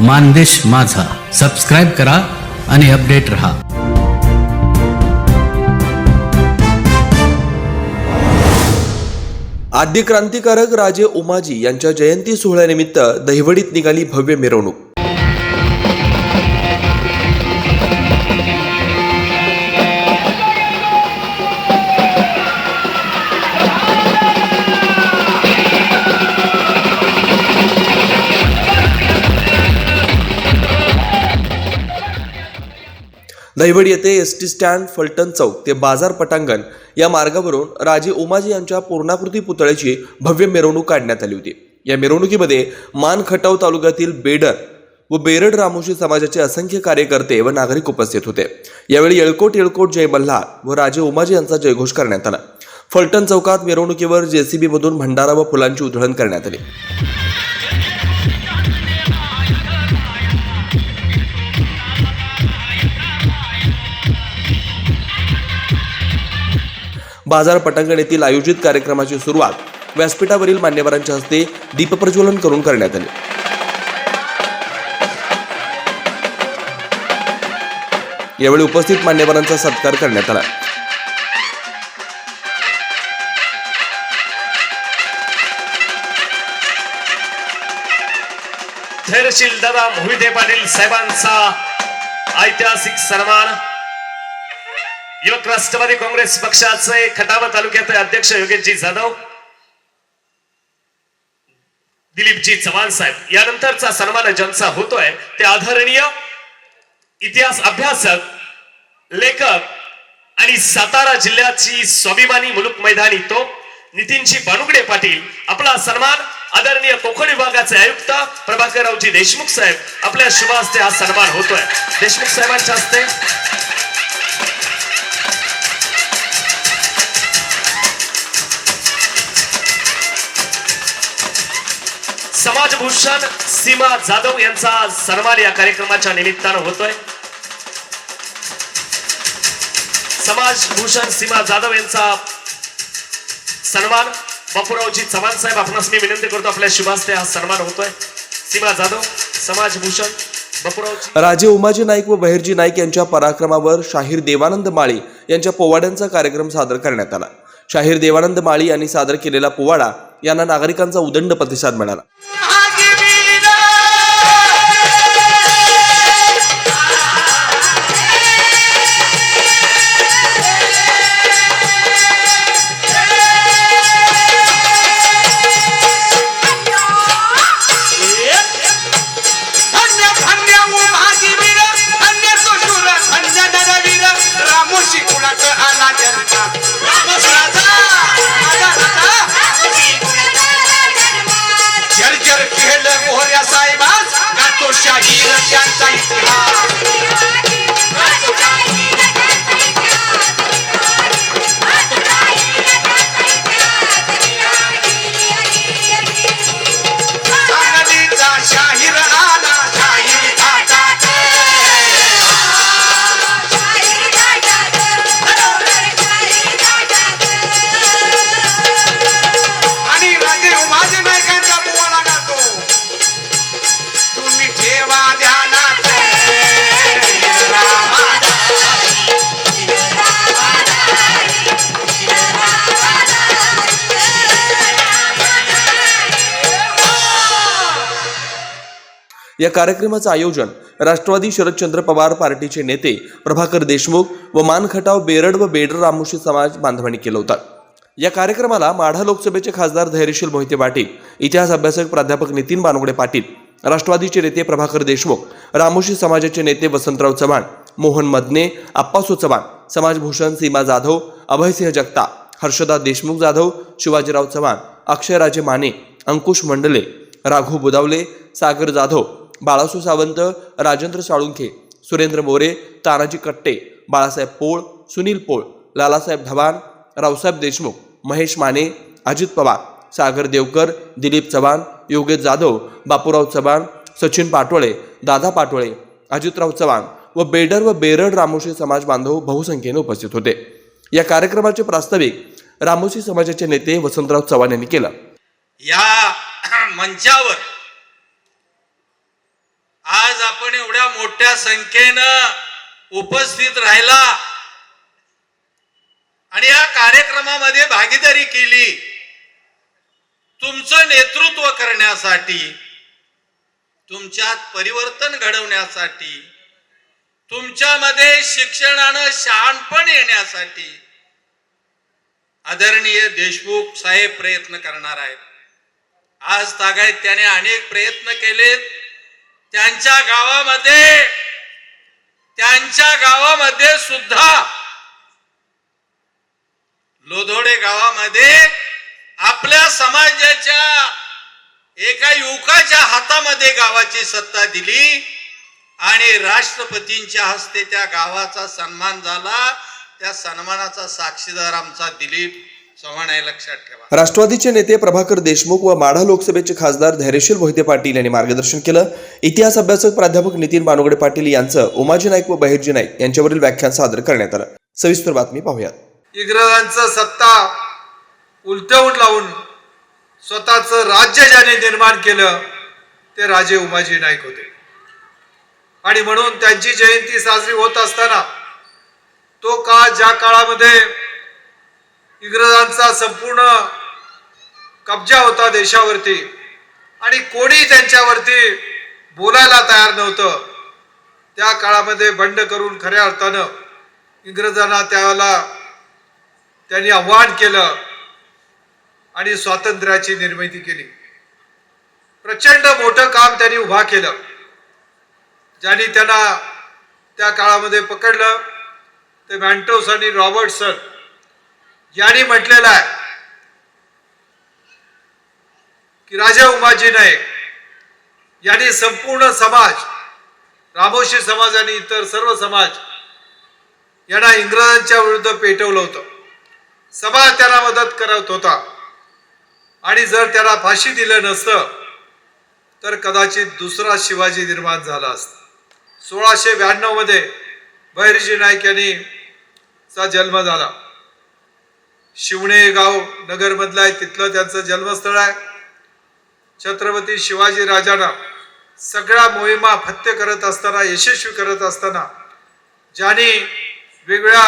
मानदेश माझा. सबस्क्राईब करा आणि अपडेट रहा. आद्य क्रांतिकारक राजे उमाजी यांच्या जयंती सोहळ्यानिमित्त दहिवडीत निघाली भव्य मिरवणूक. दहिवडी येथे एस टी स्टँड फलटण चौक ते बाजार पटांगण या मार्गावरून राजे उमाजी यांच्या पूर्णाकृती पुतळ्याची भव्य मिरवणूक काढण्यात आली होती. या मिरवणुकीमध्ये मान खटाव तालुक्यातील बेडर व बेरड रामोशी समाजाचे असंख्य कार्यकर्ते व नागरिक उपस्थित होते. यावेळी येळकोट येळकोट जय मल्हार व राजे उमाजी यांचा जयघोष करण्यात आला. फलटण चौकात मिरवणुकीवर जेसीबीमधून भंडारा व फुलांची उधळण करण्यात आली. बाजार पटांगण येथील आयोजित कार्यक्रमाची सुरुवात व्यासपीठावरील मान्यवरांच्या हस्ते दीपप्रज्वलन करून करण्यात आले. यावेळी उपस्थित मान्यवरांचा सत्कार करण्यात आला. धैर्यशील दादा मोहिते पाटील साहेबांचा ऐतिहासिक सन्मान. युवक राष्ट्रवादी काँग्रेस पक्षाचे खटावा तालुक्याचे अध्यक्ष योगेशजी जाधव दिलीपजी चव्हाण साहेब. यानंतरचा सन्मान ज्यांचा होतोय ते आदरणीय इतिहास अभ्यासक लेखक आणि सातारा जिल्ह्याची स्वाभिमानी मुलुक मैदानी तो नितीनजी बानुगडे पाटील आपला सन्मान आदरणीय कोकण विभागाचे आयुक्त प्रभाकररावजी देशमुख साहेब आपल्या शुभ हस्ते हा सन्मान होतोय. देशमुख साहेबांच्या हस्ते. समाजभूषण सीमा जाधव यांचा सन्मान या कार्यक्रमाच्या निमित्तानं होतोय. समाजभूषण सीमा जाधव यांचा सन्मान बापूरावजी चव्हाण साहेब आपणास मी विनंती करतो आपल्या शुभास्ते हा सन्मान होतोय. सीमा जाधव समाजभूषण राजे उमाजी नाईक व बहिरजी नाईक यांच्या पराक्रमावर शाहीर देवानंद माळी यांच्या पोवाड्यांचा कार्यक्रम सादर करण्यात आला. शाहीर देवानंद माळी यांनी सादर केलेला पोवाडा यांना नागरिकांचा उदंड प्रतिसाद मिळाला. त्यांचा इतिहास या कार्यक्रमाचं आयोजन राष्ट्रवादी शरदचंद्र पवार पार्टीचे नेते प्रभाकर देशमुख व मानखटाव बेरड व बेडर रामोशी समाज बांधवांनी केलं होतं. या कार्यक्रमाला माढा लोकसभेचे खासदार धैर्यशील मोहिते पाटील इतिहास अभ्यासक प्राध्यापक नितीन बानगडे पाटील राष्ट्रवादीचे नेते प्रभाकर देशमुख रामोशी समाजाचे नेते वसंतराव चव्हाण मोहन मदने आप्पासो चव्हाण समाजभूषण सीमा जाधव अभयसिंह जगता हर्षदा देशमुख जाधव शिवाजीराव चव्हाण अक्षयराजे माने अंकुश मंडले राघू बुदावले सागर जाधव बाळासू सावंत राजेंद्र साळुंखे सुरेंद्र मोरे तानाजी कट्टे बाळासाहेब पोळ सुनील पोळ लालासाहेब धवान रावसाहेब देशमुख महेश माने अजित पवार सागर देवकर दिलीप चव्हाण योगेश जाधव बापूराव चव्हाण सचिन पाटोळे दादा पाटोळे अजितराव चव्हाण व बेडर व बेरड रामोशी समाज बांधव बहुसंख्येने उपस्थित होते. या कार्यक्रमाचे प्रास्ताविक रामोशी समाजाचे नेते वसंतराव चव्हाण यांनी केलं. या मंचावर आज आपण एवढ्या मोठ्या संख्येनं उपस्थित राहिला आणि या कार्यक्रमामध्ये भागीदारी केली. तुमचं नेतृत्व करण्यासाठी तुमच्यात परिवर्तन घडवण्यासाठी तुमच्यामध्ये शिक्षणानं शहाणपण येण्यासाठी आदरणीय देशमुख साहेब प्रयत्न करणार आहेत. आज तागायत त्याने अनेक प्रयत्न केलेत. त्यांच्या गावामध्ये त्यांच्या गावामध्ये सुद्धा लोधोडे गावामध्ये आपल्या समाजाच्या एका युवकाच्या हातामध्ये गावाची सत्ता दिली आणि राष्ट्रपतींच्या हस्ते त्या गावाचा सन्मान झाला. त्या सन्मानाचा साक्षीदार आमचा दिलीप चव्हाण आहे लक्षात ठेवा. राष्ट्रवादीचे नेते प्रभाकर देशमुख व माढा लोकसभेचे खासदार धैर्यशील मोहिते पाटील यांनी मार्गदर्शन केलं. इतिहास अभ्यासक प्राध्यापक नितीन बानुगडे पाटील यांचं उमाजी नाईक व बहिर्जी नाईक यांच्यावरील व्याख्यान सादर करण्यात आलं. सविस्तर बातमी पाहूयात. इंग्रजांचं सत्ता उलटवून लावून स्वतःचं राज्य ज्याने निर्माण केलं ते राजे उमाजी नाईक होते. आणि म्हणून त्यांची जयंती साजरी होत असताना तो काळ ज्या काळामध्ये इंग्रजांचा संपूर्ण कब्जा होता देशावरती. आणि कोणी त्यांच्यावरती बोलायला तयार नव्हतं. त्या काळामध्ये बंड करून खऱ्या अर्थानं इंग्रजांना त्याला त्यांनी आव्हान केलं आणि स्वातंत्र्याची निर्मिती केली. प्रचंड मोठं काम त्यांनी उभा केलं. ज्यांनी त्यांना त्या काळामध्ये पकडलं ते मॅन्टोस आणि रॉबर्टसन यांनी म्हटलेलं आहे की राजा उमाजी नाईक यांनी संपूर्ण समाज रामोशी समाज आणि इतर सर्व समाज यांना इंग्रजांच्या विरुद्ध पेटवलं होतं. समाज त्याला मदत करत होता. आणि जर त्याला फाशी दिलं नसतं तर कदाचित दुसरा शिवाजी निर्माण झाला असता. सोळाशे ब्याण्णवमध्ये बहिर्जी नाईक यांनी चा जन्म झाला. शिवणे गाव नगरमधलं आहे तिथलं त्यांचं जन्मस्थळ आहे. छत्रपती शिवाजी राजांना सगळ्या मोहिमा फत्य करत असताना यशस्वी करत असताना ज्यांनी वेगळ्या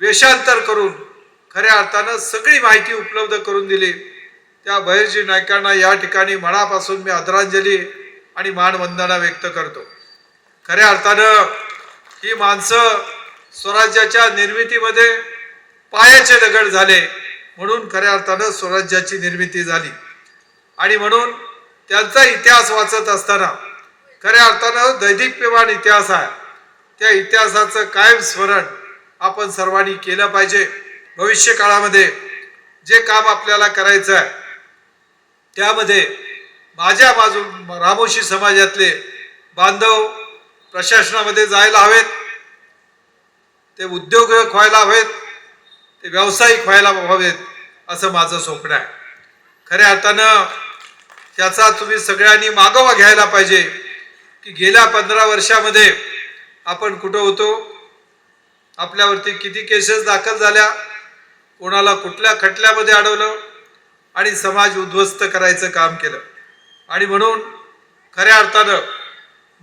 वेषांतर करून खऱ्या अर्थानं सगळी माहिती उपलब्ध करून दिली. त्या बहिर्जी नायकांना या ठिकाणी मनापासून मी आदरांजली आणि मानवंदना व्यक्त करतो. खऱ्या अर्थानं ही माणसं स्वराज्याच्या निर्मितीमध्ये पायाचे दगड झाले म्हणून खऱ्या अर्थानं स्वराज्याची निर्मिती झाली. आणि म्हणून त्यांचा इतिहास वाचत असताना खऱ्या अर्थानं दैदिप्यमान इतिहास आहे. त्या इतिहासाचं कायम स्मरण आपण सर्वांनी केलं पाहिजे. भविष्य काळामध्ये जे काम आपल्याला करायचं आहे त्यामध्ये माझ्या बाजू रामोशी समाजातले बांधव प्रशासनामध्ये जायला हवेत ते उद्योग व्हायला हवेत ते व्यावसायिक व्हायला व्हावेत असं माझं स्वप्न आहे. खऱ्या अर्थानं त्याचा तुम्ही सगळ्यांनी मागोवा घ्यायला पाहिजे की गेल्या पंधरा वर्षामध्ये आपण कुठं होतो आपल्यावरती किती केसेस दाखल झाल्या कोणाला कुठल्या खटल्यामध्ये अडवलं आणि समाज उद्ध्वस्त करायचं काम केलं. आणि म्हणून खऱ्या अर्थानं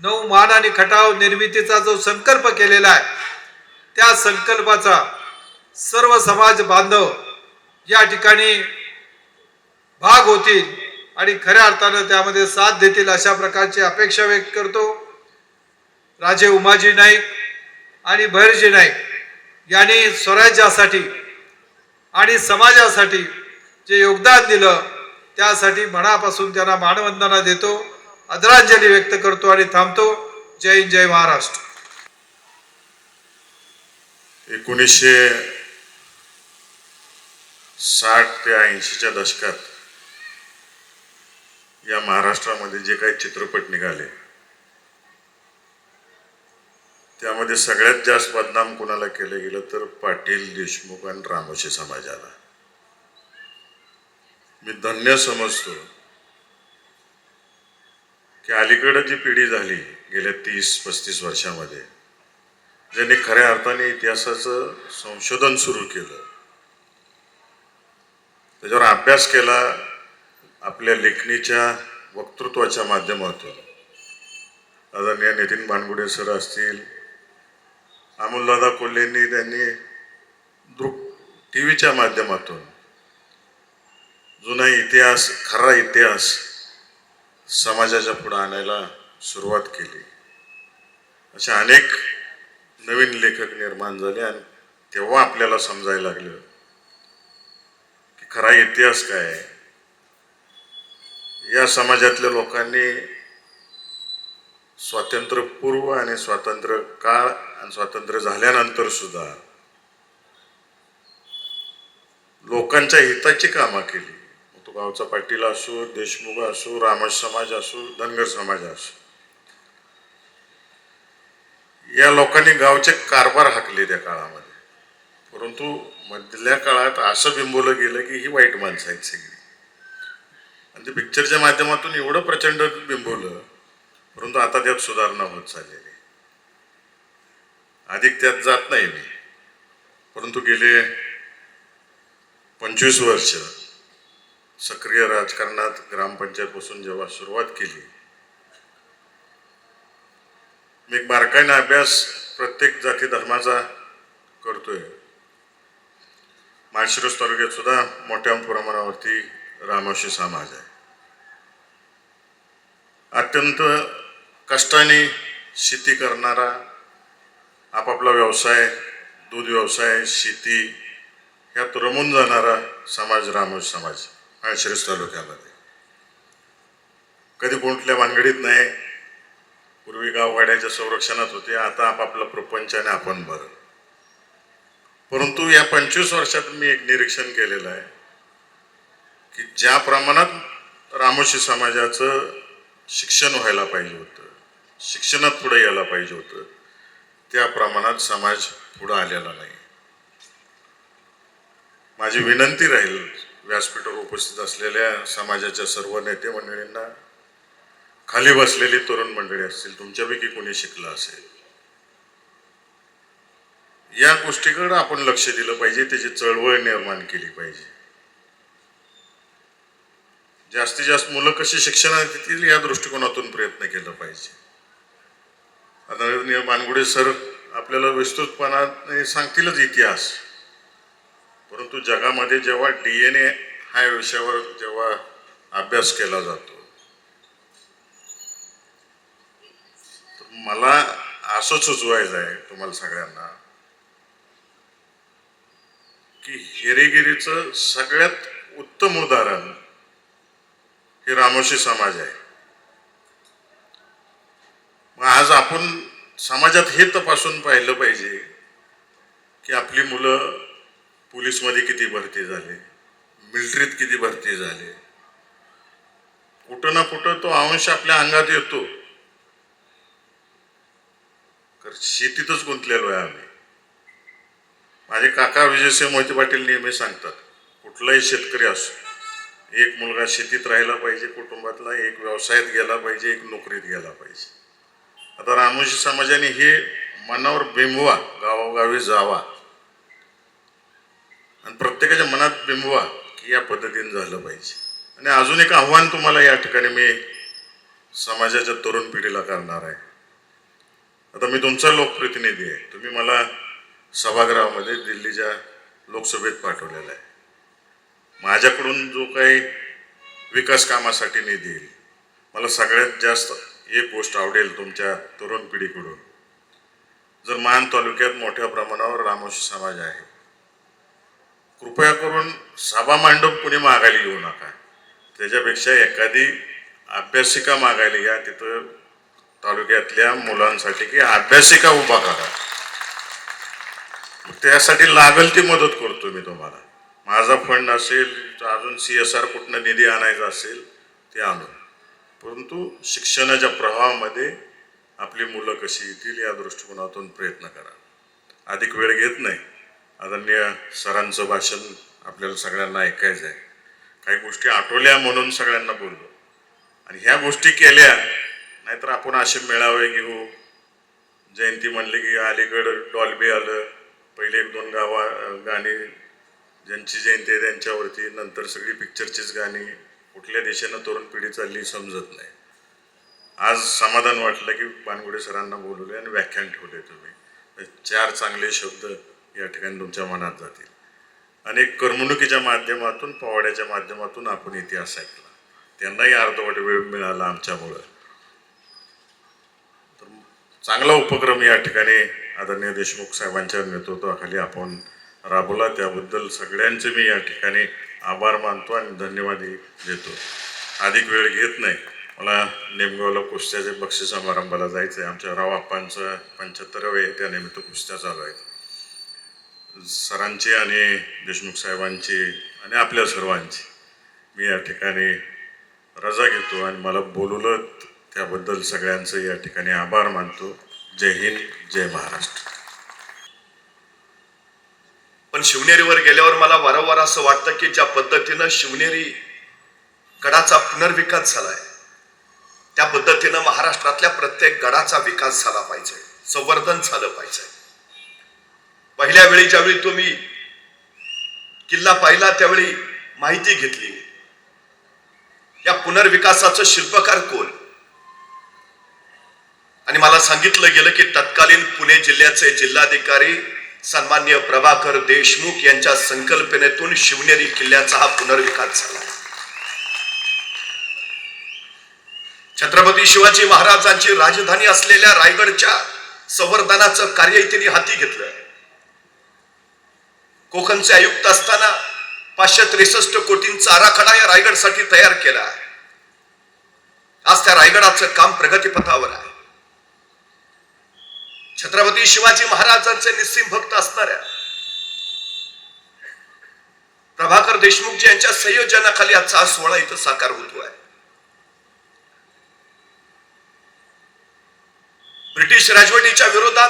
नऊ मान आणि खटाव निर्मितीचा जो संकल्प केलेला आहे त्या संकल्पाचा सर्व समाज बांधव या ठिकाणी भाग होतील आणि खऱ्या अर्थानं त्यामध्ये साथ देतील अशा प्रकारची अपेक्षा व्यक्त करतो. राजे उमाजी नाईक आणि भैरजी नाईक यांनी स्वराज्यासाठी आणि समाजासाठी जे योगदान दिलं त्यासाठी मनापासून त्यांना मानवंदना देतो आदरांजली व्यक्त करतो आणि थांबतो. जय हिंद जय महाराष्ट्र. एकोणीसशे साठ ते ऐंशीच्या दशकात या महाराष्ट्रामध्ये जे काही चित्रपट निघाले त्यामध्ये सगळ्यात जास्त बदनाम कोणाला केलं गेलं तर पाटील देशमुख आणि रामोशी समाजाला. मी धन्य समजतो की अलीकडं जी पिढी झाली गेल्या तीस पस्तीस वर्षामध्ये ज्यांनी खऱ्या अर्थाने इतिहासाचं संशोधन सुरू केलं त्याच्यावर अभ्यास केला आपल्या लेखणीच्या वक्तृत्वाच्या माध्यमातून. आदरणीय नितीन भानगुडे सर असतील अमोलदादा कोल्हेंनी त्यांनी दृक टी व्हीच्या माध्यमातून जुना इतिहास खरा इतिहास समाजाच्या पुढे आणायला सुरुवात केली. अशा अनेक नवीन लेखक निर्माण झाले आणि तेव्हा आपल्याला समजायला लागलं. खरा इतिहास काय आहे? या समाजातल्या लोकांनी स्वातंत्र्यपूर्व आणि स्वातंत्र्य काळ आणि स्वातंत्र्य झाल्यानंतर सुद्धा लोकांच्या हिताची कामं केली. तो गावचा पाटील असो देशमुख असो रामज समाज असो धनगर समाज असो. या लोकांनी गावचे कारभार हाकले त्या काळामध्ये. परंतु मधल्या काळात असं बिंबवलं गेलं की ही वाईट माणसं आहेत सगळी. आणि ते पिक्चरच्या माध्यमातून एवढं प्रचंड बिंबवलं परंतु आता त्यात सुधारणा होत चाललेली अधिक त्यात जात नाही मी परंतु गेले पंचवीस वर्ष सक्रिय राजकारणात ग्रामपंचायतपासून जेव्हा सुरुवात केली मी एक बारकाईने अभ्यास प्रत्येक जाती धर्माचा करतोय. माळशिरस तालुक्यात सुद्धा मोठ्या प्रमाणावरती रामोशी समाज आहे. अत्यंत कष्टाने शेती करणारा आपापला व्यवसाय दूध व्यवसाय शेती ह्यात रमून जाणारा समाज रामोश समाज माळशिरस तालुक्यामध्ये. कधी कुठल्या भानगडीत नाही पूर्वी गावगाड्याच्या संरक्षणात होते आता आपापला प्रपंच आणि आपण बरं. परंतु या पंचवीस वर्षात मी एक निरीक्षण केलेलं आहे की ज्या प्रमाणात रामोशी समाजाचं शिक्षण व्हायला पाहिजे होतं शिक्षणात पुढे यायला पाहिजे होतं त्या प्रमाणात समाज पुढं आलेला नाही. माझी विनंती राहील व्यासपीठावर उपस्थित असलेल्या समाजाच्या सर्व नेते मंडळींना खाली बसलेली तरुण मंडळी असतील तुमच्यापैकी कोणी शिकलं असेल या गोष्टीकडं आपण लक्ष दिलं पाहिजे त्याची चळवळ निर्माण केली पाहिजे. जास्तीत जास्त मुलं कशी शिक्षणात येतील या दृष्टिकोनातून प्रयत्न केला पाहिजे. आदरणीय मानगुडे सर आपल्याला विस्तृतपणाने सांगतीलच इतिहास. परंतु जगामध्ये जेव्हा डी एन ए ह्या विषयावर जेव्हा अभ्यास केला जातो तर मला असं सुचवायचं आहे तुम्हाला सगळ्यांना. की हेरेगिरीचं सगळ्यात उत्तम उदाहरण हे रामोशी समाज आहे. मग आज आपण समाजात हे तपासून पाहिलं पाहिजे की आपली मुलं पोलीसमध्ये किती भरती झाले मिलिटरीत किती भरती झाले. कुठं ना कुठं तो अंश आपल्या अंगात येतो. तर शेतीतच गुंतलेलो आहे आम्ही. माझे काका विजयसिंह मोहिते पाटील नेहमी सांगतात कुठलाही शेतकरी असो एक मुलगा शेतीत राहिला पाहिजे कुटुंबातला एक व्यवसायात गेला पाहिजे एक नोकरीत गेला पाहिजे. आता रामोशी समाजाने हे मनावर बिंबवा गावोगावी जावा. आणि प्रत्येकाच्या मनात बिंबवा की या पद्धतीने झालं पाहिजे. आणि अजून एक आव्हान तुम्हाला या ठिकाणी मी समाजाच्या तरुण पिढीला करणार आहे. आता मी तुमचा लोकप्रतिनिधी आहे. तुम्ही मला सभागृहामध्ये दिल्लीच्या लोकसभेत पाठवलेला आहे. माझ्याकडून जो काही विकास कामासाठी निधी येईल मला सगळ्यात जास्त एक गोष्ट आवडेल तुमच्या तरुण पिढीकडून. जर मान तालुक्यात मोठ्या प्रमाणावर रामोशी समाज आहे कृपया करून सभा मांडप कुणी मागायला येऊ नका. त्याच्यापेक्षा एखादी अभ्यासिका मागायला या तिथं तालुक्यातल्या मुलांसाठी की अभ्यासिका उभा करा. त्यासाठी लागल ती मदत करतो मी तुम्हाला. माझा फंड असेल अजून सी एस आर कुठनं निधी आणायचा असेल ते आणू परंतु शिक्षणाच्या प्रवाहामध्ये आपली मुलं कशी येतील या दृष्टिकोनातून प्रयत्न करा. अधिक वेळ घेत नाही. आदरणीय सरांचं भाषण आपल्याला सगळ्यांना ऐकायचं आहे. काही गोष्टी आठवल्या म्हणून सगळ्यांना बोललो. आणि ह्या गोष्टी केल्या नाहीतर आपण असे मेळावे घेऊ. जयंती म्हणले की अलीगड डॉल्बी आलं पहिले एक दोन गावा गाणी ज्यांची जयंती आहे त्यांच्यावरती नंतर सगळी पिक्चरचीच गाणी कुठल्या देशानं तरुण पिढी चालली समजत नाही. आज समाधान वाटलं की पानगुडे सरांना बोलवले आणि व्याख्यान ठेवले तुम्ही. चार चांगले शब्द या ठिकाणी तुमच्या मनात जातील. आणि करमणुकीच्या माध्यमातून पोवाड्याच्या माध्यमातून आपण इतिहास ऐकला. त्यांनाही अर्धवट वेळ मिळाला आमच्यामुळं. तर चांगला उपक्रम या ठिकाणी आदरणीय देशमुख साहेबांच्या नेतृत्वाखाली आपण राबवला. त्याबद्दल सगळ्यांचे मी या ठिकाणी आभार मानतो आणि धन्यवादही देतो. अधिक वेळ घेत नाही. मला नेमगावला कुस्त्याचे बक्षीस समारंभाला जायचं आहे आमच्या राव आप्पांचं पंच्याहत्तरावे त्यानिमित्त कुस्त्या चालू आहेत. सरांची आणि देशमुख साहेबांची आणि आपल्या सर्वांची मी या ठिकाणी रजा घेतो आणि मला बोलवलं. त्याबद्दल सगळ्यांचं या ठिकाणी आभार मानतो. जय हिंद जय महाराष्ट्र. पण शिवनेरीवर गेल्यावर मला वारंवार असं वाटतं की ज्या पद्धतीनं शिवनेरी गडाचा पुनर्विकास झालाय त्या पद्धतीनं महाराष्ट्रातल्या प्रत्येक गडाचा विकास झाला पाहिजे संवर्धन झालं पाहिजे. पहिल्या वेळी ज्यावेळी तुम्ही किल्ला पाहिला त्यावेळी माहिती घेतली. या पुनर्विकासाचं शिल्पकार कोण? आणि मला सांगितलं गेलं की तत्कालीन पुणे जिल्ह्याचे जिल्हाधिकारी सन्मान्य प्रभाकर देशमुख यांच्या संकल्पनेतून शिवनेरी किल्ल्याचा हा पुनर्विकास झाला. छत्रपती शिवाजी महाराजांची राजधानी असलेल्या रायगडच्या संवर्धनाचं कार्य त्यांनी हाती घेतलं. कोकणचे आयुक्त असताना पाचशे त्रेसष्ट कोटींचा आराखडा या रायगडसाठी तयार केला. आज त्या रायगडाचं काम प्रगतीपथावर आहे. छत्रपती शिवाजी महाराजांचे निस्सिम भक्त असणाऱ्या प्रभाकर देशमुखजी यांच्या संयोजनाखाली आजचा हा सोहळा इथं साकार होतो आहे. ब्रिटिश राजवटीच्या विरोधात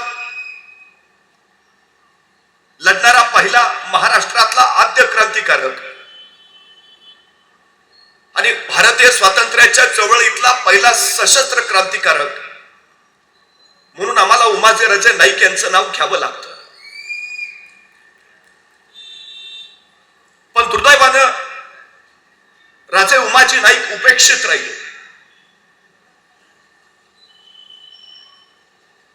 लढणारा पहिला महाराष्ट्रातला आद्य क्रांतिकारक आणि भारतीय स्वातंत्र्याच्या चळवळीतला पहिला सशस्त्र क्रांतिकारक आम्हाला उमाजे राजे नाईक यांचं नाव घ्यावं लागतं. पण दुर्दैवानं राजे उमाजी नाईक उपेक्षित राहिले.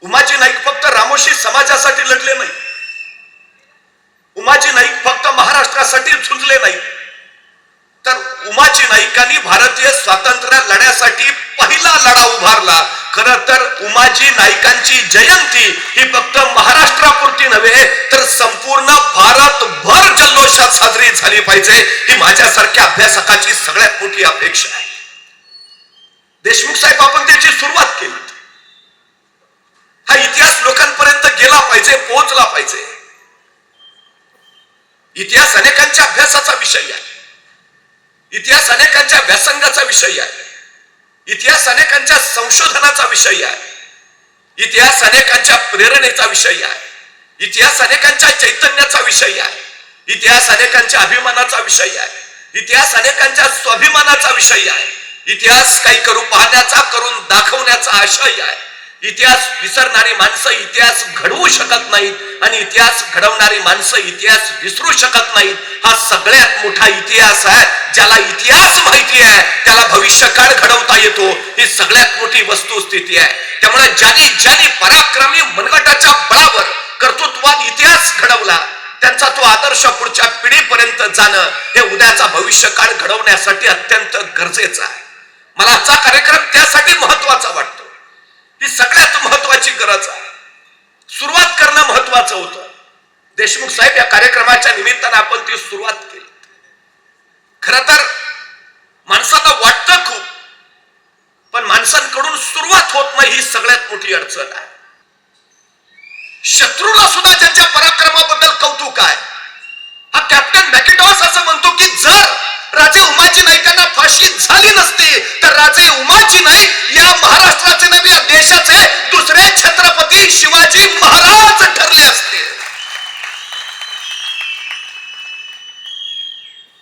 उमाजी नाईक फक्त रामोशी समाजासाठी लढले नाही. उमाजी नाईक फक्त महाराष्ट्रासाठी झुंजले नाही. तर उमाजी नाईकांनी भारतीय स्वातंत्र्य लढ्यासाठी पहिला लढा उभारला. खर तर उमाजी नाईकांची जयंती ही फक्त महाराष्ट्रापुरती नव्हे तर संपूर्ण भारतभर जल्लोषात साजरी झाली पाहिजे ही माझ्यासारख्या अभ्यासकाची सगळ्यात मोठी अपेक्षा आहे. देशमुख साहेब आपण त्याची सुरुवात केली हा इतिहास लोकांपर्यंत गेला पाहिजे पोहोचला पाहिजे. इतिहास अनेकांच्या अभ्यासाचा विषय आहे. इतिहास अनेकांच्या व्यासंगाचा विषय आहे. इतिहास अनेकांच्या संशोधनाचा विषय आहे. इतिहास अनेकांच्या प्रेरणेचा विषय आहे. इतिहास अनेकांच्या चैतन्याचा विषय आहे. इतिहास अनेकांच्या अभिमानाचा विषय आहे. इतिहास अनेकांच्या स्वाभिमानाचा विषय आहे. इतिहास काही करू पाहण्याचा करून दाखवण्याचा आशय आहे. इतिहास विसरणारी माणसं इतिहास घडवू शकत नाहीत आणि इतिहास घडवणारी माणसं इतिहास विसरू शकत नाहीत. हा सगळ्यात मोठा इतिहास आहे ज्याला इतिहास माहिती आहे त्याला भविष्यकाळ घडवता येतो. ही सगळ्यात मोठी वस्तुस्थिती आहे. त्यामुळे ज्यांनी ज्यांनी पराक्रमी मनगटाच्या बळावर कर्तृत्वात इतिहास घडवला त्यांचा तो आदर्श पुढच्या पिढीपर्यंत जाणं हे उद्याचा भविष्यकाळ घडवण्यासाठी अत्यंत गरजेचं आहे. मला आजचा कार्यक्रम त्यासाठी महत्त्वाचा वाटतो. ही सगळ्यात महत्वाची गरज आहे. सुरुवात करणं महत्वाचं होतं. देशमुख साहेब या कार्यक्रमाच्या निमित्तानं आपण ती सुरुवात केली. खर तर माणसाला वाटतं खूप पण माणसांकडून सुरुवात होत नाही ही सगळ्यात मोठी अडचण आहे. शत्रूला सुद्धा त्यांच्या पराक्रमाबद्दल कौतुक आहे. हा कॅप्टन मॅकेटॉस असं म्हणतो की जर राजे उमाजी नाईकांना फाशी झाली नसती तर राजे उमाजी नाही या महाराष्ट्राचे नव्हे या देशाचे दुसरे छत्रपती शिवाजी महाराज ठरले असते.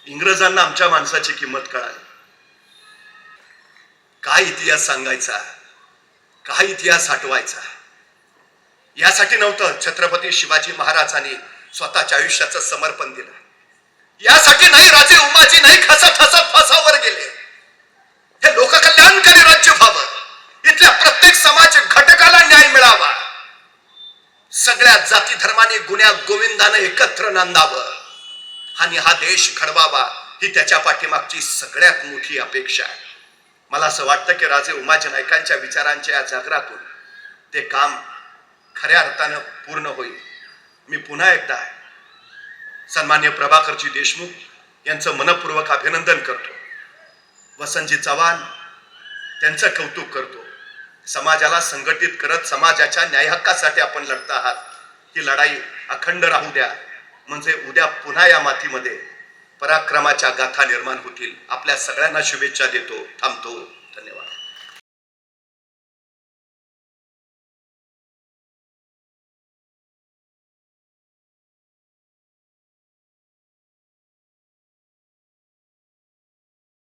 इंग्रजांना आमच्या माणसाची किंमत कळाली. काय इतिहास सांगायचा? काय इतिहास आठवायचा? यासाठी नव्हतं छत्रपती शिवाजी महाराजांनी स्वतःच्या आयुष्याचं समर्पण दिलं. यासाठी नाही राजे उमाजी नाही खसा ठसा फसावर गेले. हे लोककल्याणकारी राज्य व्हावं. इथल्या प्रत्येक समाज घटकाला न्याय मिळावा. सगळ्या जाती धर्माने गुन्ह्या गोविंदानं एकत्र नांदावं. आणि हा देश घडवावा ही त्याच्या पाठीमागची सगळ्यात मोठी अपेक्षा आहे. मला असं वाटतं की राजे उमाजी नायकांच्या विचारांच्या या जागरातून ते काम खऱ्या अर्थानं पूर्ण होईल. मी पुन्हा एकदा सन्मान्य प्रभाकरजी देशमुख यांचं मनपूर्वक अभिनंदन करतो. वसंतजी चव्हाण त्यांचं कौतुक करतो. समाजाला संघटित करत समाजाच्या न्यायहक्कासाठी आपण लढत आहात. ही लढाई अखंड राहू द्या. म्हणजे उद्या पुन्हा या मातीमध्ये पराक्रमाच्या गाथा निर्माण होतील. आपल्या सगळ्यांना शुभेच्छा देतो. थांबतो.